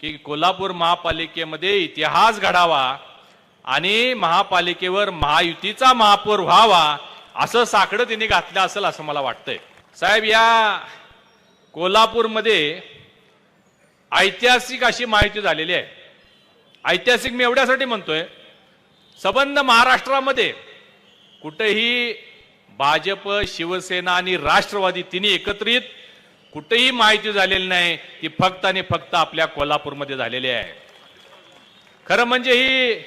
की कोल्हापूर महापालिकेमध्ये इतिहास घडावा आणि महापालिकेवर महायुतीचा महापौर व्हावा असं साकडं त्यांनी घातलं असेल असं मला वाटतंय. साहेब या कोल्हापूरमध्ये ऐतिहासिक अशी माहिती झालेली आहे. ऐतिहासिक मी एवढ्यासाठी म्हणतोय संबंध महाराष्ट्रामध्ये कुठेही भाजप शिवसेना आणि राष्ट्रवादी तिन्ही एकत्रित कुठेही माहिती झालेली नाही ती फक्त आणि फक्त आपल्या कोल्हापूरमध्ये झालेली आहे. खरं म्हणजे ही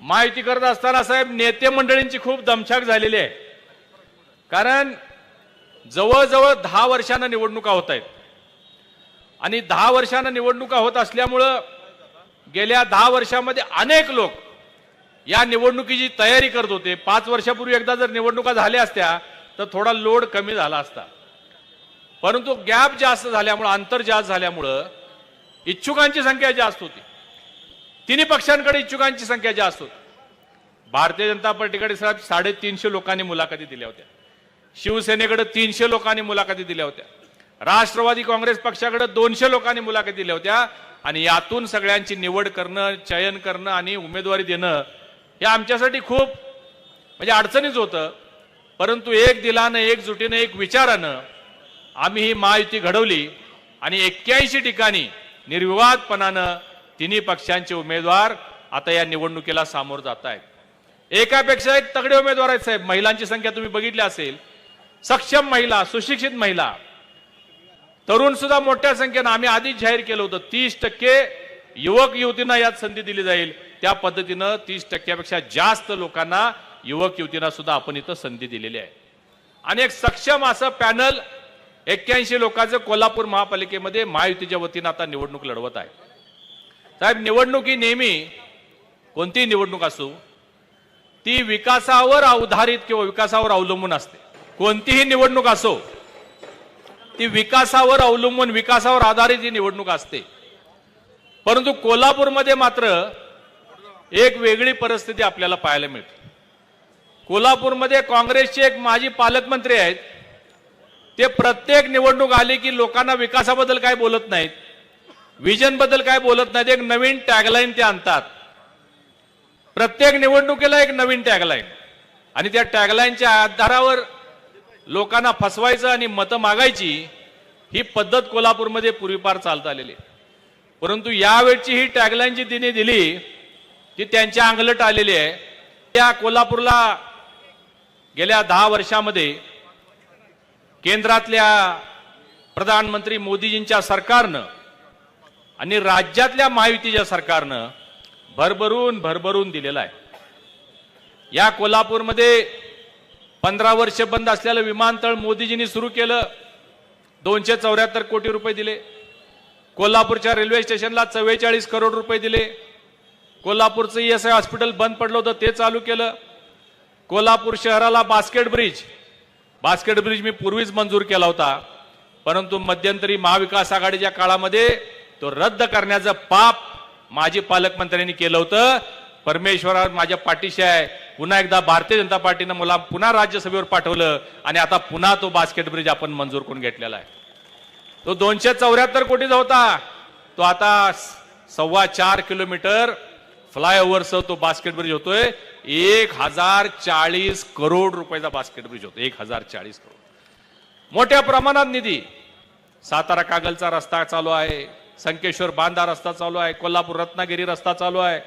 माहिती करत असताना साहेब नेते मंडळींची खूप दमछाक झालेली आहे. कारण जवळजवळ दहा वर्षांना निवडणुका होत आहेत. आणि दहा वर्षांना निवडणुका होत असल्यामुळं गेल्या दहा वर्षामध्ये अनेक लोक या निवडणुकीची तयारी करत होते. पाच वर्षापूर्वी एकदा जर निवडणुका झाल्या असत्या तर थोडा लोड कमी झाला असता. परंतु गॅप जास्त झाल्यामुळं अंतर जास्त झाल्यामुळं इच्छुकांची संख्या जास्त होती. तिन्ही पक्षांकडे इच्छुकांची संख्या जास्त होती. भारतीय जनता पार्टीकडे साहेब साडेतीनशे लोकांनी मुलाखती दिल्या होत्या. शिवसेनेकडे तीनशे लोकांनी मुलाखती दिल्या होत्या. राष्ट्रवादी काँग्रेस पक्षाकडे दोनशे लोकांनी मुलाखती दिल्या होत्या. आणि यातून सगळ्यांची निवड करणं चयन करणं आणि उमेदवारी देणं हे आमच्यासाठी खूप म्हणजे अडचणीच होतं. परंतु एक दिलानं एकजुटीनं एक विचारानं आम्ही ही महायुती घडवली आणि एक्क्याऐंशी ठिकाणी निर्विवादपणानं तिन्ही पक्षांचे उमेदवार आता या निवडणुकीला सामोर जात आहेत एकापेक्षा एक तगडे उमेदवार आहेत साहेब. महिलांची संख्या तुम्ही बघितली असेल. सक्षम महिला सुशिक्षित महिला तरुण सुद्धा मोठ्या संख्येनं आम्ही आधीच जाहीर केलं होतं तीस टक्के युवक युवतींना यात संधी दिली जाईल. त्या पद्धतीनं तीस टक्क्यापेक्षा जास्त लोकांना युवक युवतींना सुद्धा आपण इथं संधी दिलेली आहे. आणि एक सक्षम असं पॅनल एक्क्याऐंशी लोकांचं कोल्हापूर महापालिकेमध्ये महायुतीच्या वतीनं आता निवडणूक लढवत आहे. साहेब निवडणूक ही नेहमी कोणतीही निवडणूक असो ती विकासावर आधारित किंवा विकासावर अवलंबून असते. कोणतीही निवडणूक असो ती विकासावर अवलंबून विकासावर आधारित ही निवडणूक असते. परंतु कोल्हापूरमध्ये मात्र एक वेगळी परिस्थिती आपल्याला पाहायला मिळते. कोल्हापूरमध्ये काँग्रेसचे एक माजी पालकमंत्री आहेत ते प्रत्येक निवडणूक आली की लोकांना विकासाबद्दल काय बोलत नाहीत. विजनबद्दल काय बोलत नाहीत. एक नवीन टॅगलाईन ते आणतात. प्रत्येक निवडणुकीला एक नवीन टॅगलाईन आणि त्या टॅगलाईनच्या आधारावर लोकांना फसवायचं आणि मतं मागायची ही पद्धत कोल्हापूरमध्ये पूर्वीपार चालत आलेली आहे. परंतु यावेळची ही टॅगलाईन जी तिने दिली ती त्यांच्या अंगलट आलेली आहे. त्या कोल्हापूरला गेल्या दहा वर्षामध्ये केंद्रातल्या प्रधानमंत्री मोदीजींच्या सरकारनं आणि राज्यातल्या महायुतीच्या सरकारनं भरभरून भरभरून दिलेला आहे. या कोल्हापूरमध्ये पंधरा वर्ष बंद असलेलं विमानतळ मोदीजींनी सुरू केलं. दोनशे चौऱ्याहत्तर कोटी रुपये दिले. कोल्हापूरच्या रेल्वे स्टेशनला चव्वेचाळीस करोड रुपये दिले. कोल्हापूरचं ई एस आय हॉस्पिटल बंद पडलं होतं ते चालू केलं. कोल्हापूर शहराला बास्केट ब्रिज बास्केट ब्रिज मी पूर्वीच मंजूर केला होता परंतु मध्यंतरी महाविकास आघाडीच्या काळामध्ये तो रद्द करण्याचं पाप माजी पालकमंत्र्यांनी केलं होतं. परमेश्वरा माझ्या पाठीशी आहे. पुन्हा एकदा भारतीय जनता पार्टीनं मला पुन्हा राज्यसभेवर पाठवलं आणि आता पुन्हा तो बास्केट ब्रिज आपण मंजूर करून घेतलेला आहे. तो दोनशे चौऱ्याहत्तर कोटीचा होता. तो आता स- सव्वा चार किलोमीटर फ्लायओव्हरसह तो बास्केट ब्रिज होतोय. एक हजार चाळीस करोड रुपयाचा बास्केट ब्रिज होतो. एक हजार चाळीस करोड. मोठ्या प्रमाणात निधी. सातारा कागलचा रस्ता चालू आहे. संकेश्वर बांधा रस्ता चालू आहे. कोल्हापूर रत्नागिरी रस्ता चालू आहे.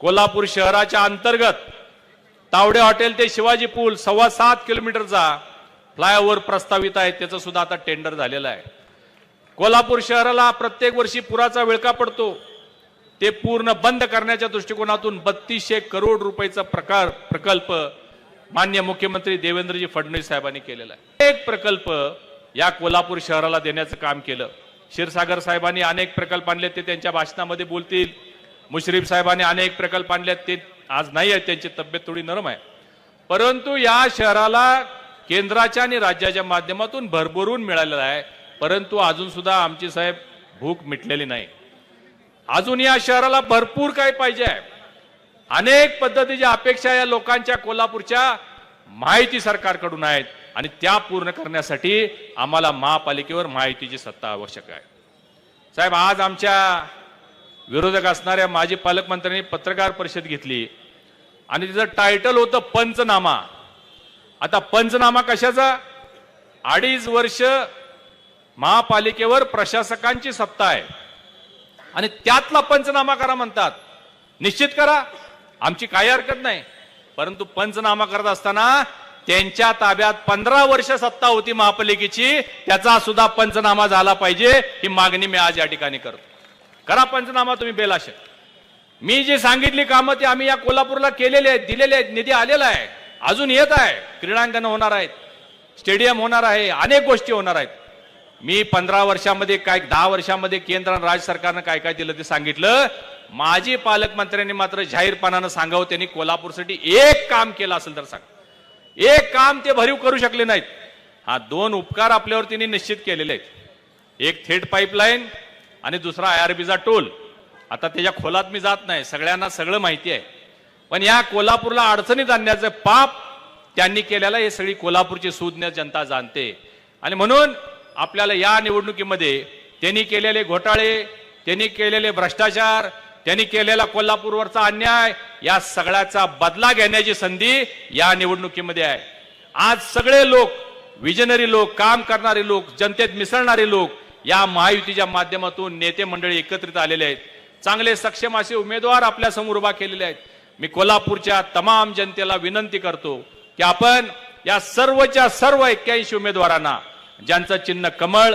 कोल्हापूर शहराच्या अंतर्गत तावडे हॉटेल ते शिवाजी पूल सव्वा सात किलोमीटरचा फ्लायओव्हर प्रस्तावित आहे. त्याचं सुद्धा आता टेंडर झालेलं आहे. कोल्हापूर शहराला प्रत्येक वर्षी पुराचा विळका पडतो. ते पूर्ण बंद करण्याच्या दृष्टिकोनातून बत्तीसशे करोड रुपयाचा प्रकार प्रकल्प मान्य मुख्यमंत्री देवेंद्रजी फडणवीस साहेबांनी केलेला आहे. एक प्रकल्प या कोल्हापूर शहराला देण्याचं काम केलं. क्षीरसागर साहेबांनी अनेक प्रकल्प आणले ते त्यांच्या भाषणामध्ये बोलतील. मुश्रीफ साहेबांनी अनेक प्रकल्प आणले ते आज नाही आहेत त्यांची तब्येत थोडी नरम आहे. परंतु या शहराला केंद्राच्या आणि राज्याच्या माध्यमातून भरभरून मिळालेला आहे. परंतु अजून सुद्धा आमची साहेब भूक मिटलेली नाही. अजून या शहराला भरपूर काही पाहिजे आहे. अनेक पद्धतीच्या अपेक्षा या लोकांच्या कोल्हापूरच्या माहिती सरकारकडून आहेत आणि त्या पूर्ण करण्यासाठी आम्हाला महापालिकेवर माहितीची सत्ता आवश्यक आहे. साहेब आज आमच्या विरोधक असणाऱ्या माजी पालकमंत्र्यांनी पत्रकार परिषद घेतली आणि तिचं टायटल होतं पंचनामा. आता पंचनामा कशाचा? अडीच वर्ष महापालिकेवर प्रशासकांची सत्ता आहे. आणि त्यातला पंचनामा करा म्हणतात. निश्चित करा. आमची काही हरकत नाही. परंतु पंचनामा करत असताना त्यांच्या ताब्यात पंधरा वर्ष सत्ता होती महापालिकेची. त्याचा सुद्धा पंचनामा झाला पाहिजे ही मागणी मी आज या ठिकाणी करतो. करा पंचनामा तुम्ही बेलाश मी जी सांगितली कामं ती आम्ही या कोल्हापूरला केलेली आहेत दिलेले आहेत निधी आलेला आहे. अजून येत आहे. क्रीडांगण होणार आहेत. स्टेडियम होणार आहे. अनेक गोष्टी होणार आहेत. मी पंधरा वर्षामध्ये काय दहा वर्षामध्ये केंद्र आणि राज्य सरकारनं काय काय दिलं ते सांगितलं. माजी पालकमंत्र्यांनी मात्र जाहीरपणानं सांगावं त्यांनी कोल्हापूरसाठी एक काम केलं असेल तर सांग. एक काम ते भरीव करू शकले नाहीत. हा दोन उपकार आपल्यावर त्यांनी निश्चित केलेले आहेत. एक थेट पाईपलाईन आणि दुसरा आय आर बीचा टोल. आता त्याच्या खोलात मी जात नाही सगळ्यांना सगळं माहिती आहे. पण या कोल्हापूरला अडचणीत आणण्याचं पाप त्यांनी केलेलं हे सगळी कोल्हापूरची सुज्ञ जनता जाणते. आणि म्हणून आपल्याला या निवडणुकीमध्ये त्यांनी केलेले घोटाळे त्यांनी केलेले भ्रष्टाचार त्यांनी केलेला कोल्हापूरवरचा अन्याय या सगळ्याचा बदला घेण्याची संधी या निवडणुकीमध्ये आहे. आज सगळे लोक विजनरी लोक काम करणारे लोक जनतेत मिसळणारे लोक या महायुतीच्या माध्यमातून नेते मंडळी एकत्रित आलेले आहेत. चांगले सक्षम असे उमेदवार आपल्यासमोर उभा केलेले आहेत. मी कोल्हापूरच्या तमाम जनतेला विनंती करतो की आपण या सर्वच्या सर्व एक्क्याऐंशी उमेदवारांना ज्यांचं चिन्ह कमळ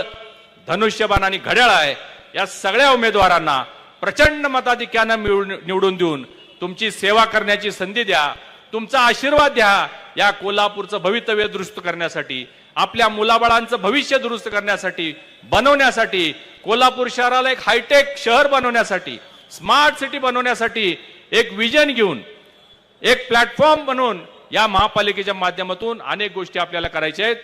धनुष्यबाण आणि घड्याळ आहे या सगळ्या उमेदवारांना प्रचंड मताधिक्यानं मिळून निवडून देऊन तुमची सेवा करण्याची संधी द्या तुमचा आशीर्वाद द्या या कोल्हापूरचं भवितव्य दुरुस्त करण्यासाठी आपल्या मुलाबाळांचं भविष्य दुरुस्त करण्यासाठी बनवण्यासाठी कोल्हापूर शहराला एक हायटेक शहर बनवण्यासाठी स्मार्ट सिटी बनवण्यासाठी एक विजन घेऊन एक प्लॅटफॉर्म बनवून या महापालिकेच्या माध्यमातून अनेक गोष्टी आपल्याला करायच्या आहेत.